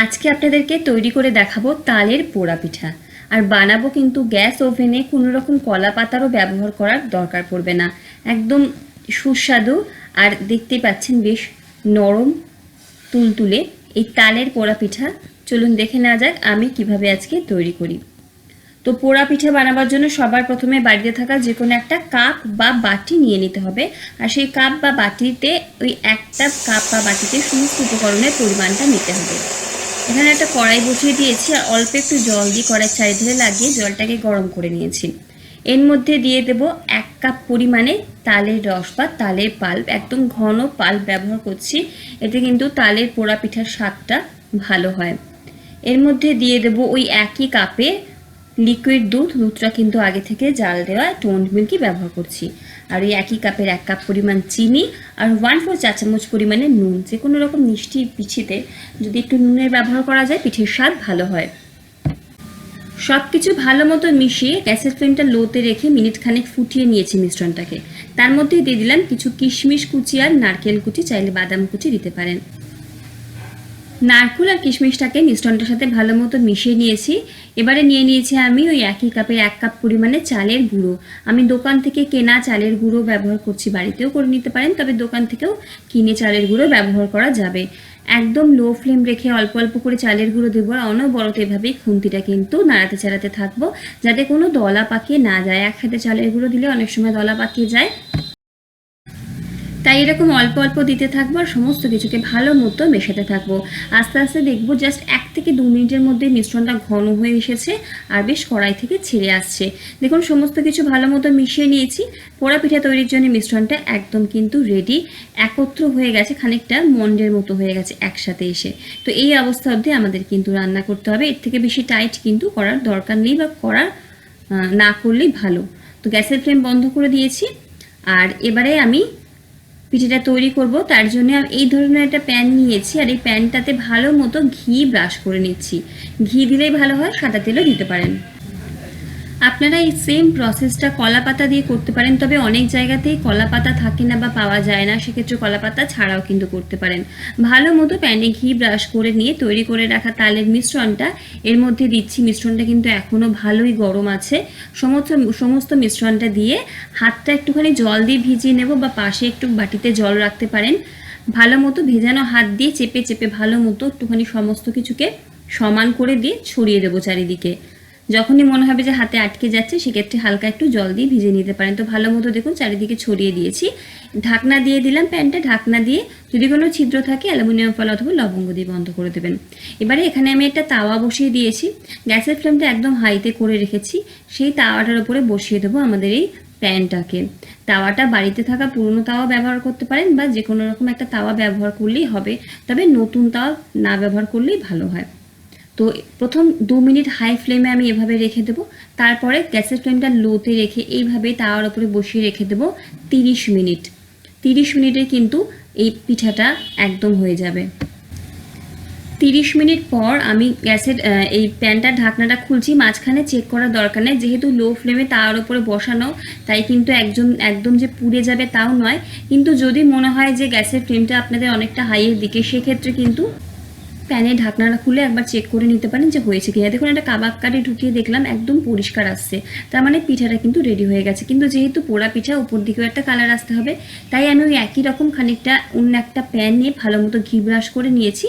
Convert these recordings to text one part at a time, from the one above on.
আজকে আপনাদেরকে তৈরি করে দেখাবো তালের পোড়া পিঠা। আর বানাবো কিন্তু গ্যাস ওভেনে কোনো রকম কলা পাতারও ব্যবহার করার দরকার পড়বে না। একদম সুস্বাদু আর দেখতেই পাচ্ছেন বেশ নরম, তুলতুলে এই তালের পোড়া পিঠা। চলুন দেখে নেওয়া যাক আমি কীভাবে আজকে তৈরি করি। তো পোড়া পিঠা বানাবার জন্য সবার প্রথমে বাড়িতে থাকা যে কোনো একটা কাপ বা বাটি নিয়ে নিতে হবে। আর সেই কাপ বা বাটিতে ওই একটা কাপ বা বাটিতে সমস্ত উপকরণের পরিমাণটা নিতে হবে। এখানে একটা কড়াই বসিয়ে দিয়েছি আর অল্প একটু জল দিয়ে কড়াই চারিধারে লাগিয়ে জলটাকে গরম করে নিয়েছি। এর মধ্যে দিয়ে দেব এক কাপ পরিমাণে তালের রস বা তালের পাল্প। একদম ঘন পাল্প ব্যবহার করছি, এতে কিন্তু তালের পোড়া পিঠার স্বাদটা ভালো হয়। এর মধ্যে দিয়ে দেব ওই একই কাপে লিকুইড দুধ দুধটা কিন্তু আগে থেকে জাল দেওয়া টোন্ড মিল্কই ব্যবহার করছি। আর ওই একই কাপের এক কাপ পরিমাণ চিনি আর ওয়ান ফোর চা চামচ পরিমাণে নুন যে কোনো রকম মিষ্টি পিঠিতে যদি একটু নুনের ব্যবহার করা যায়, পিঠের স্বাদ ভালো হয়। সব কিছু ভালো মতো মিশিয়ে গ্যাসের ফ্লেমটা লোতে রেখে মিনিট খানেক ফুটিয়ে নিয়েছি মিশ্রণটাকে। তার মধ্যে দিয়ে দিলাম কিছু কিশমিশ কুচি আর নারকেল কুচি, চাইলে বাদাম কুচি দিতে পারেন। নারকুল আর কিশমিশটাকে মিশ্রণটার সাথে ভালো মতো মিশিয়ে নিয়েছি। এবারে নিয়ে নিয়েছি আমি ওই একই কাপের এক কাপ পরিমাণে চালের গুঁড়ো। আমি দোকান থেকে কেনা চালের গুঁড়ো ব্যবহার করছি, বাড়িতেও করে নিতে পারেন, তবে দোকান থেকেও কিনে চালের গুঁড়ো ব্যবহার করা যাবে। একদম লো ফ্লেম রেখে অল্প অল্প করে চালের গুঁড়ো দেবো, আর অনবরত এভাবেই খুন্তিটা কিন্তু নাড়াতে চাড়াতে থাকব। যাতে কোনো দলা পাকিয়ে না যায়। একসাথে চালের গুঁড়ো দিলে অনেক সময় দলা পাকিয়ে যায়। তাই এরকম অল্প অল্প দিতে থাকব আর সমস্ত কিছুকে ভালো মতো মেশাতে থাকব। আস্তে আস্তে দেখব জাস্ট এক থেকে দু মিনিটের মধ্যে মিশ্রণটা ঘন হয়ে এসেছে আর বেশ কড়াই থেকে ছেড়ে আসছে। দেখুন, সমস্ত কিছু ভালো মতো মিশিয়ে নিয়েছি। পোড়া পিঠা তৈরির জন্য মিশ্রণটা একদম কিন্তু রেডি একত্র হয়ে গেছে, খানিকটা মন্ডের মতো হয়ে গেছে একসাথে এসে। তো এই অবস্থা অবধি আমাদের কিন্তু রান্না করতে হবে। এর থেকে বেশি টাইট কিন্তু করার দরকার নেই বা করার না করলেই ভালো। তো গ্যাসের ফ্লেম বন্ধ করে দিয়েছি। আর এবারে আমি পিঠেটা তৈরি করব, তার জন্য এই ধরনের একটা প্যান নিয়েছি আর এই প্যানটাতে ভালো মতো ঘি ব্রাশ করে নিচ্ছি। ঘি দিলেই ভালো হয়, সাদা তেলও দিতে পারেন। আপনারা এই সেম প্রসেসটা কলা পাতা দিয়ে করতে পারেন, তবে অনেক জায়গাতেই কলা পাতা থাকে না বা পাওয়া যায় না, সেক্ষেত্রে কলা পাতা ছাড়াও কিন্তু করতে পারেন। ভালো মতো প্যানে ঘি ব্রাশ করে নিয়ে তৈরি করে রাখা তালের মিশ্রণটা, এর মধ্যে দিচ্ছি মিশ্রণটা কিন্তু এখনও ভালোই গরম আছে। সমস্ত সমস্ত মিশ্রণটা দিয়ে হাতটা একটুখানি জল দিয়ে ভিজিয়ে নেব বা পাশে একটু বাটিতে জল রাখতে পারেন। ভালো মতো ভেজানো হাত দিয়ে চেপে চেপে ভালো মতো একটুখানি সমস্ত কিছুকে সমান করে দিয়ে ছড়িয়ে দেবো চারিদিকে। যখনই মনে হবে যে হাতে আটকে যাচ্ছে, সেক্ষেত্রে হালকা একটু জল দিয়ে ভিজে নিতে পারেন। তো ভালো মতো দেখুন, চারিদিকে ছড়িয়ে দিয়েছি। ঢাকনা দিয়ে দিলাম প্যানটা, ঢাকনা দিয়ে যদি কোনো ছিদ্র থাকে, অ্যালুমিনিয়াম ফল অথবা লবঙ্গ দিয়ে বন্ধ করে দেবেন। এবারে এখানে আমি একটা তাওয়া বসিয়ে দিয়েছি। গ্যাসের ফ্লেমটা একদম হাইতে করে রেখেছি। সেই তাওয়াটার উপরে বসিয়ে দেবো আমাদের এই প্যানটাকে। তাওয়াটা বাড়িতে থাকা পুরনো তাওয়া ব্যবহার করতে পারেন বা যে কোনো রকম একটা তাওয়া ব্যবহার করলেই হবে। তবে নতুন তাওয়া না ব্যবহার করলেই ভালো হয়। তো প্রথম দু মিনিট হাই ফ্লেমে আমি এভাবে রেখে দেবো, তারপরে গ্যাসের ফ্লেমটা লোতে রেখে এইভাবে তাওয়ার উপরে বসিয়ে রেখে দেবো তিরিশ মিনিট। তিরিশ মিনিটে কিন্তু এই পিঠাটা একদম হয়ে যাবে। তিরিশ মিনিট পর আমি গ্যাসের এই প্যানটা, ঢাকনাটা খুলছি, মাঝখানে চেক করার দরকার নেই, যেহেতু লো ফ্লেমে তার উপরে বসানো, তাই কিন্তু একজন, একদম যে পুড়ে যাবে তাও নয়। কিন্তু যদি মনে হয় যে গ্যাসের ফ্লেমটা আপনাদের অনেকটা হাইয়ের দিকে, সেক্ষেত্রে কিন্তু প্যানে ঢাকনাটা খুলে একবার চেক করে নিতে পারেন যে হয়েছে কিনা। দেখুন, একটা কাবাব কারি ঢুকিয়ে দেখলাম, একদম পরিষ্কার আসছে। তার মানে পিঠাটা কিন্তু রেডি হয়ে গেছে। কিন্তু যেহেতু পোড়া পিঠা, উপর দিকেও একটা কালার আসতে হবে। তাই আমি ওই একই রকম খানিকটা অন্য একটা প্যান নিয়ে ভালো মতো ঘি ব্রাশ করে নিয়েছি।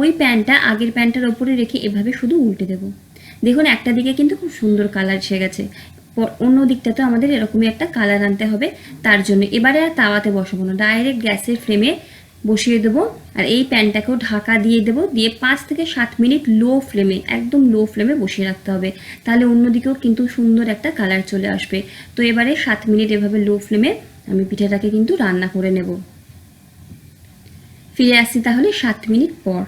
ওই প্যানটা আগের প্যানটার ওপরে রেখে এভাবে শুধু উল্টে দেবো। দেখুন, একটা দিকে কিন্তু খুব সুন্দর কালার এসে গেছে। অন্য দিকটাতে আমাদের এরকমই একটা কালার আনতে হবে। তার জন্য এবারে আর তাওয়াতে বসাবো না। ডাইরেক্ট গ্যাসের ফ্লেমে বসিয়ে দেবো। আর এই প্যানটাকেও ঢাকা দিয়ে দেবো। দিয়ে পাঁচ থেকে সাত মিনিট লো ফ্লেমে, একদম লো ফ্লেমে বসিয়ে রাখতে হবে। তাহলে অন্যদিকেও কিন্তু সুন্দর একটা কালার চলে আসবে। তো এবারে সাত মিনিট এভাবে লো ফ্লেমে আমি পিঠাটাকে কিন্তু রান্না করে নেব। ফিরে আসছি তাহলে সাত মিনিট পর।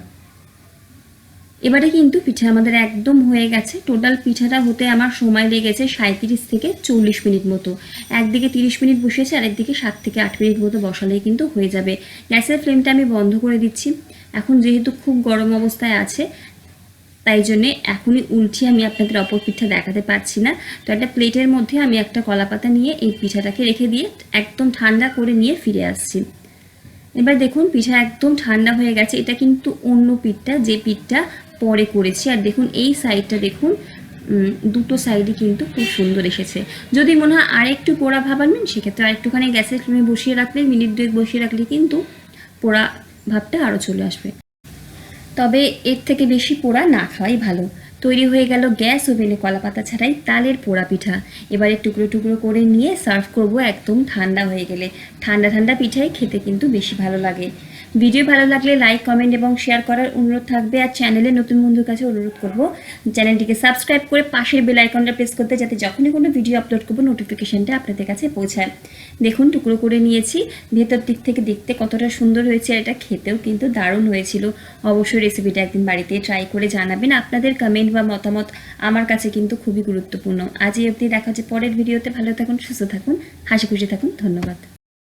এবারে কিন্তু পিঠা আমাদের একদম হয়ে গেছে। টোটাল পিঠাটা হতে আমার সময় লেগেছে সাঁত্রিশ থেকে চল্লিশ মিনিট মতো। একদিকে তিরিশ মিনিট বসেছে আর একদিকে সাত থেকে আট মিনিট মতো বসালেই কিন্তু হয়ে যাবে। গ্যাসের ফ্লেমটা আমি বন্ধ করে দিচ্ছি। এখন যেহেতু খুব গরম অবস্থায় আছে, তাই জন্যে এখনই উল্টিয়ে আমি আপনাদের অপর পিঠা দেখাতে পারছি না। তো একটা প্লেটের মধ্যে আমি একটা কলাপাতা নিয়ে এই পিঠাটাকে রেখে দিয়ে একদম ঠান্ডা করে নিয়ে ফিরে আসছি। এবার দেখুন, পিঠা একদম ঠান্ডা হয়ে গেছে। এটা কিন্তু অন্য পিঠটা, যে পিঠটা পরে করেছি। আর দেখুন, এই সাইডটা দেখুন দুটো সাইডই কিন্তু খুব সুন্দর এসেছে। যদি মনে হয় আরেকটু পোড়া ভাবানবেন সেক্ষেত্রে আরেকটুখানি গ্যাসের ফ্লেমে বসিয়ে রাখলে, মিনিট দুয়েক বসিয়ে রাখলে কিন্তু পোড়া ভাবটা আরও চলে আসবে। তবে এর থেকে বেশি পোড়া না খাওয়াই ভালো। তৈরি হয়ে গেল গ্যাস, ওভেনে কলা পাতা ছাড়াই তালের পোড়া পিঠা। এবারে টুকরো টুকরো করে নিয়ে সার্ভ করব একদম ঠান্ডা হয়ে গেলে। ঠান্ডা ঠান্ডা পিঠাই খেতে কিন্তু বেশি ভালো লাগে। ভিডিও ভালো লাগলে লাইক, কমেন্ট এবং শেয়ার করার অনুরোধ থাকবে। আর চ্যানেলে নতুন বন্ধুর কাছে অনুরোধ করব, চ্যানেলটিকে সাবস্ক্রাইব করে পাশের বেল আইকনটা প্রেস করতে যাতে যখনই কোনো ভিডিও আপলোড করব নোটিফিকেশনটা আপনাদের কাছে পৌঁছায়। দেখুন, টুকরো করে নিয়েছি। ভেতর দিক থেকে দেখতে কতটা সুন্দর হয়েছে, আর এটা খেতেও কিন্তু দারুণ হয়েছিল। অবশ্যই রেসিপিটা একদিন বাড়িতে ট্রাই করে জানাবেন। আপনাদের কমেন্ট বা মতামত আমার কাছে কিন্তু খুবই গুরুত্বপূর্ণ। আজ এই অবধি দেখা হচ্ছে পরের ভিডিওতে ভালো থাকুন, সুস্থ থাকুন, হাসি খুশি থাকুন। ধন্যবাদ।